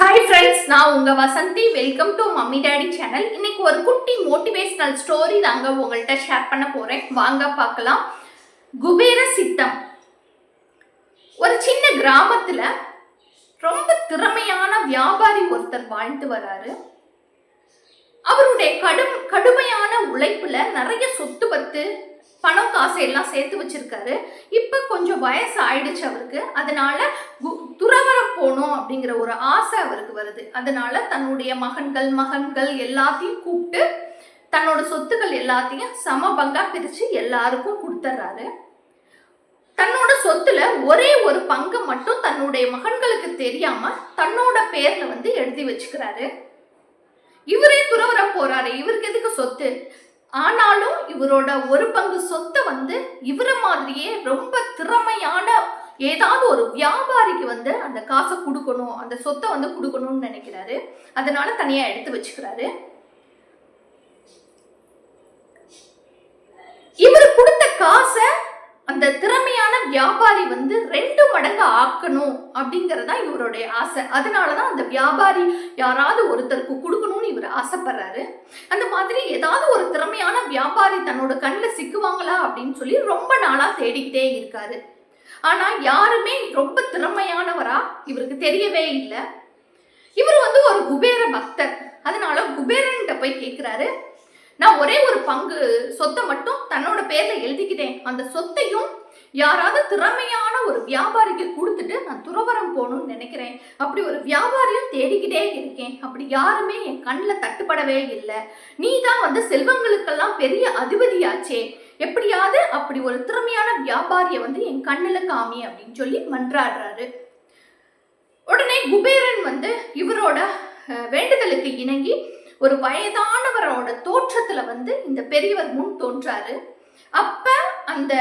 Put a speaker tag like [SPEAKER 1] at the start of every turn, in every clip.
[SPEAKER 1] Hi friends நான் உங்கள் Vasanthi. Welcome to mummy daddy channel இன்னைக்கு ஒரு குட்டி மோட்டிவேஷனல் ஸ்டோரி தாங்க உங்கள்கிட்ட ஷேர் பண்ண போகிறேன் வாங்க பார்க்கலாம். குபேர சித்தம். ஒரு சின்ன கிராமத்தில் ரொம்ப திறமையான வியாபாரி ஒருத்தர் வாழ்ந்து வராரு. அவருடைய கடும் கடுமையான உழைப்பில் நிறைய சொத்து பத்து பணம் காசு எல்லாம் சேர்த்து வச்சிருக்காரு. இப்போ கொஞ்சம் வயசு ஆயிடுச்சு அவருக்கு. அதனால துறவரம் போகணும் அப்படிங்கிற ஒரு ஆசை அவருக்கு வருது. அதனால தன்னுடைய மகன்கள் மகன்கள் எல்லாத்தையும் கூப்பிட்டு தன்னோட சொத்துக்கள் எல்லாத்தையும் சம பங்கா பிரிச்சு எல்லாருக்கும் கொடுத்துட்றாரு தன்னோட சொத்துல ஒரே ஒரு பங்கு மட்டும் தன்னுடைய மகன்களுக்கு தெரியாம தன்னோட பேர்ல வந்து எழுதி வச்சுக்கிறாரு. இவரே துறவரம் போறாரு. இவருக்கு எதுக்கு சொத்து? ஆனாலும் இவரோட ஒரு பங்கு சொத்தை வந்து இவரை மாதிரியே ரொம்ப திறமையான ஏதாவது ஒரு வியாபாரிக்கு வந்து அந்த காசை கொடுக்கணும் அந்த சொத்தை வந்து கொடுக்கணும்னு நினைக்கிறாரு. அதனால தனியா எடுத்து வச்சுக்கிறாரு. இவர் கொடுத்த காசை அந்த திறமையான வியாபாரி வந்து ரெண்டு மடங்கு ஆக்கணும் அப்படிங்கறதா இவருடைய ஆசை. அதனாலதான் அந்த வியாபாரி யாராவது ஒருத்தருக்கு கொடுக்கணும்னு இவர் ஆசைப்படுறாரு. அந்த மாதிரி ஏதாவது ஒரு திறமையான வியாபாரி தன்னோட கண்ணில் சிக்குவாங்களா அப்படின்னு சொல்லி ரொம்ப நாளா தேடிக்கிட்டே இருக்காரு. ஆனா யாருமே ரொம்ப திறமையானவரா இவருக்கு தெரியவே இல்லை. இவர் வந்து ஒரு குபேர பக்தர். அதனால குபேரன்கிட்ட போய் கேட்கிறாரு நான் ஒரே ஒரு பங்கு சொத்தை மட்டும் தன்னோட பேர்ல எழுதிக்கிட்டேன். அந்த சொத்தையும் யாராவது திறமையான ஒரு வியாபாரிக்கு கொடுத்துட்டு நான் துறவரம் போகணும்னு நினைக்கிறேன். அப்படி ஒரு வியாபாரியும் தேடிக்கிட்டே இருக்கேன். அப்படி யாருமே என் கண்ணில் தட்டுப்படவே இல்லை. நீ தான் வந்து செல்வங்களுக்கெல்லாம் பெரிய அதிபதியாச்சே. எப்படியாவது அப்படி ஒரு திறமையான வியாபாரியை வந்து என் கண்ணில் காமி அப்படின்னு சொல்லி மன்றாடுறாரு. உடனே குபேரன் வந்து இவரோட வேண்டுதலுக்கு இணங்கி ஒரு வயதானவரோட தோற்றத்துல வந்து இந்த பெரியவர் முன் தோன்றாரு. அப்ப அந்த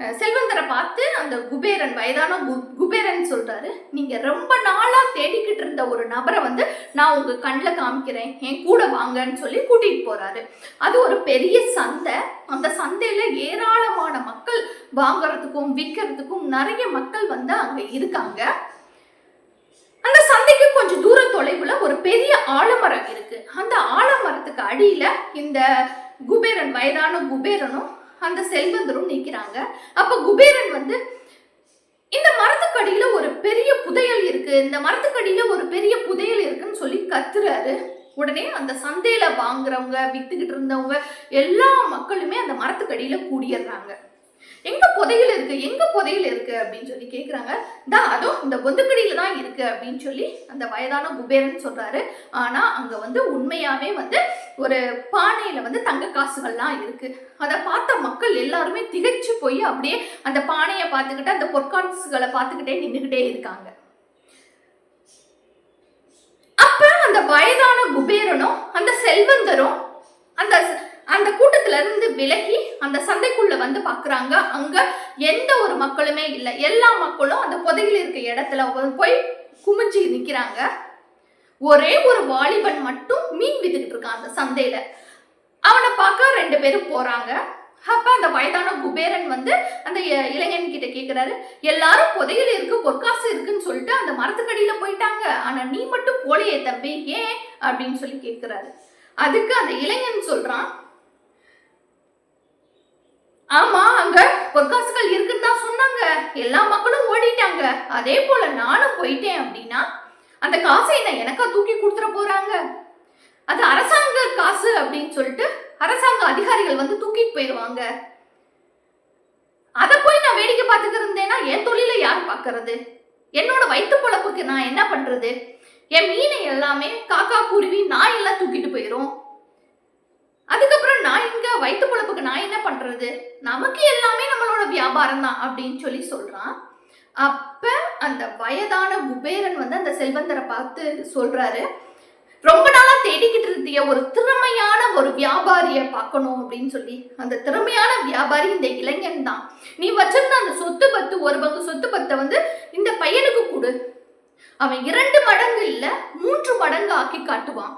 [SPEAKER 1] செல்வந்தரை பார்த்து அந்த குபேரன் வயதான கு- குபேரன் சொல்றாரு நீங்க ரொம்ப நாளா தேடிக்கிட்டு இருந்த ஒரு நபரை வந்து நான் உங்க கண்ணில் காமிக்கிறேன். என் கூட வாங்கன்னு சொல்லி கூட்டிட்டு போறாரு. அது ஒரு பெரிய சந்தை. அந்த சந்தையில ஏராளமான மக்கள் வாங்குறதுக்கும் விற்கிறதுக்கும் நிறைய மக்கள் வந்து அங்க இருக்காங்க. அந்த சந்தைக்கு கொஞ்சம் தூர தொலைவுல ஒரு பெரிய ஆலமரம் இருக்கு. அந்த ஆலமரத்துக்கு அடியில இந்த குபேரன் வயதான குபேரனும் அந்த செல்வந்தரும் நிற்கிறாங்க. அப்ப குபேரன் வந்து இந்த மரத்துக்கடியில ஒரு பெரிய புதையல் இருக்கு இந்த மரத்துக்கடியில ஒரு பெரிய புதையல் இருக்குன்னு சொல்லி கத்துறாரு. உடனே அந்த சந்தையில வாங்குறவங்க வித்துக்கிட்டு இருந்தவங்க எல்லா மக்களுமே அந்த மரத்துக்கடியில கூடிடுறாங்க எங்க புதையில் இருக்கு? எங்க புதையில் இருக்கு? அப்படின்னு சொல்லி கேக்குறாங்க. தா அதோ இந்த பொந்துக்கடியில தான் இருக்கு. அப்படின்னு சொல்லி அந்த வயதான குபேரன் சொல்றாரு. ஆனா அங்க வந்து உண்மையாவே வந்து ஒரு பானையில வந்து தங்க காசுகள்லாம் இருக்கு. அதை பார்த்த மக்கள் எல்லாருமே திகைச்சு போய் அப்படியே அந்த பானையை பார்த்துக்கிட்டு அந்த பொற்காசுகளை பார்த்துக்கிட்டே நின்றுகிட்டே இருக்காங்க. அப்ப அந்த வயதான குபேரனும் அந்த செல்வந்தரும் அந்த அந்த கூட்டத்துல இருந்து விலகி அந்த சந்தைக்குள்ள வந்து பாக்குறாங்க. அங்க எந்த ஒரு மக்களுமே இல்லை. எல்லா மக்களும் அந்த புதையில் இருக்க இடத்துல போய் குமிஞ்சு நிக்கிறாங்க. ஒரே ஒரு வாலிபன் மட்டும் மீன் வித்துக்கிட்டு இருக்கான் அந்த சந்தையில. அவனை பார்க்க ரெண்டு பேரும் போறாங்க. அப்ப அந்த வயதான குபேரன் வந்து அந்த இளைஞன் கிட்ட கேக்குறாரு எல்லாரும் புதையல் இருக்கு பொற்காசு இருக்குன்னு சொல்லிட்டு அந்த மரத்துக்கடியில போயிட்டாங்க. ஆனா நீ மட்டும் போலையே தம்பி ஏன்? அப்படின்னு சொல்லி கேக்குறாரு. அதுக்கு அந்த இளைஞன் சொல்றான் ஆமா அங்க பொற்காசுகள் இருக்குன்னு தான் சொன்னாங்க. எல்லா மக்களும் ஓடிட்டாங்க. அதே போல நானும் போயிட்டேன் அப்படின்னா அந்த காசை என்ன எனக்கா தூக்கி கொடுத்துட போறாங்க? அது அரசாங்க காசு அப்படின்னு சொல்லிட்டு அரசாங்க அதிகாரிகள் வந்து தூக்கிட்டு போயிடுவாங்க அதை போய் நான் வேடிக்கை பார்த்துட்டு இருந்தேன்னா என் தொழிலை யார் பார்க்கறது? என்னோட வயிற்று பொழப்புக்கு நான் என்ன பண்றது? என் மீனை எல்லாமே காக்கா குருவி நாய் எல்லாம் தூக்கிட்டு போயிடும் அதுக்கப்புறம் நான் இங்க வயிற்று பொழப்புக்கு நான் என்ன பண்றது? நமக்கு எல்லாமே நம்மளோட வியாபாரம் தான் அப்படின்னு சொல்லி சொல்றான். அப்ப அந்த வயதான குபேரன் வந்து அந்த செல்வந்தரை பார்த்து சொல்றாரு ரொம்ப நாளா தேடிக்கிட்டு இருந்திய ஒரு திறமையான ஒரு வியாபாரியை பார்க்கணும் அப்படின்னு சொல்லி. அந்த திறமையான வியாபாரி இந்த இளைஞன் தான். நீ வச்சிருந்த அந்த சொத்து பத்து ஒரு பங்கு சொத்து பத்தை வந்து இந்த பையனுக்கு கொடு. அவன் இரண்டு மடங்கு இல்ல மூன்று மடங்கு ஆக்கி காட்டுவான்.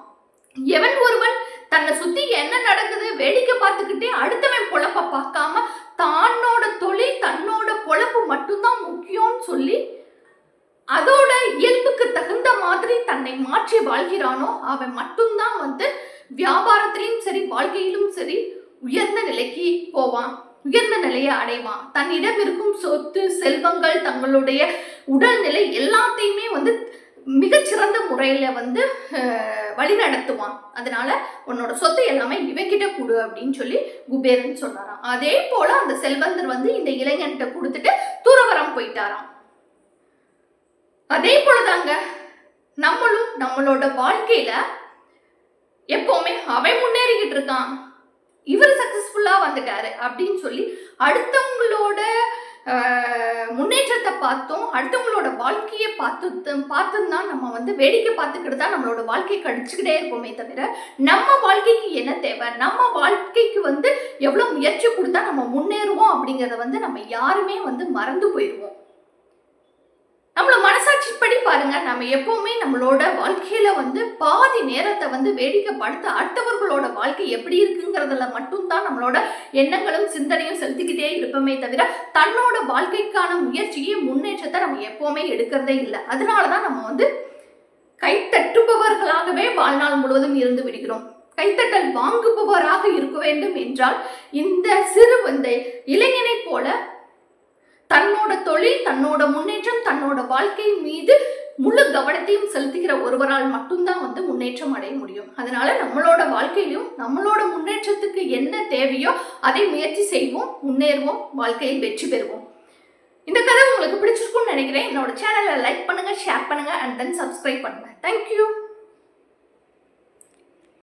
[SPEAKER 1] எவன் ஒருவன் தன்னை சுத்தி என்ன நடக்குது வேடிக்கை பார்த்துக்கிட்டே அடுத்தவன் பொழப்ப பார்க்காம தன்னோட தொழில் தன்னோட பொழப்பு மட்டும்தான் முக்கியம்னு சொல்லி அதோட இயல்புக்கு தகுந்த மாதிரி தன்னை மாற்றி வாழ்கிறானோ அவன் மட்டும்தான் வந்து வியாபாரத்திலையும் சரி வாழ்க்கையிலும் சரி உயர்ந்த நிலைக்கு போவான் உயர்ந்த நிலையை அடைவான். தன்னிடம் இருக்கும் சொத்து செல்வங்கள் தங்களுடைய உடல்நிலை எல்லாத்தையுமே வந்து மிகச்சிறந்த முறையில் வந்து வழிநடத்துவான் வழி நடத்துவான். அதனால உன்னோட சொத்து எல்லாமே இவங்கிட்ட கொடு அப்படின்னு சொல்லி குபேரன் சொன்னாராம். அதே போல அந்த செல்வந்தர் வந்து இந்த இளைஞன்கிட்ட கொடுத்துட்டு தூரவரம் போயிட்டாராம். அதே போலதாங்க நம்மளும் நம்மளோட வாழ்க்கையில எப்பவுமே அவன் முன்னேறிக்கிட்டு இருக்கான். இவர் சக்சஸ்ஃபுல்லா வந்துட்டாரு அப்படின்னு சொல்லி அடுத்தவங்களோட முன்னேற்றத்தை பார்த்தோம். அடுத்தவங்களோட வாழ்க்கையை பார்த்து பார்த்து தான் நம்ம வந்து வேடிக்கை பார்த்துக்கிட்டு தான் நம்மளோட வாழ்க்கையை கடிச்சுக்கிட்டே இருப்போமே தவிர நம்ம வாழ்க்கைக்கு என்ன தேவை? நம்ம வாழ்க்கைக்கு வந்து எவ்வளோ முயற்சி கொடுத்தா நம்ம முன்னேறுவோம் அப்படிங்கிறத வந்து நம்ம யாருமே வந்து மறந்து போயிடுவோம் பாருங்க நம்ம எப்பவுமே நம்மளோட வாழ்க்கையில வந்து பாதி நேரத்தை வந்து வேடிக்கை பார்த்து அடுத்தவர்களோட வாழ்க்கை எப்படி இருக்குங்கிறதுல மட்டும்தான் நம்மளோட எண்ணங்களும் சிந்தனையும் செலுத்திக்கிட்டே இருப்போமே தவிர தன்னோட வாழ்க்கைக்கான முயற்சியை முன்னேற்றத்தை நம்ம எப்பவுமே எடுக்கிறதே இல்லை. அதனாலதான் நம்ம வந்து கைத்தட்டுபவர்களாகவே வாழ்நாள் முழுவதும் இருந்து விடுகிறோம். கைத்தட்டல் வாங்குபவராக இருக்க வேண்டும் என்றால் இந்த சிறு இந்த இளைஞனை போல தன்னோட தொழில் தன்னோட முன்னேற்றம் தன்னோட வாழ்க்கை மீது முழு கவனத்தையும் செலுத்துகிற ஒருவரால் மட்டும்தான் வந்து முன்னேற்றம் அடைய முடியும். அதனால நம்மளோட வாழ்க்கையிலும் நம்மளோட முன்னேற்றத்துக்கு என்ன தேவையோ அதை முயற்சி செய்வோம் முன்னேறுவோம் வாழ்க்கையில் வெற்றி பெறுவோம். இந்த கதை உங்களுக்கு பிடிச்சிருக்கும்னு நினைக்கிறேன். என்னோட சேனலை லைக் பண்ணுங்க ஷேர் பண்ணுங்க அண்ட் தென் சப்ஸ்கிரைப் பண்ணுங்க. Thank you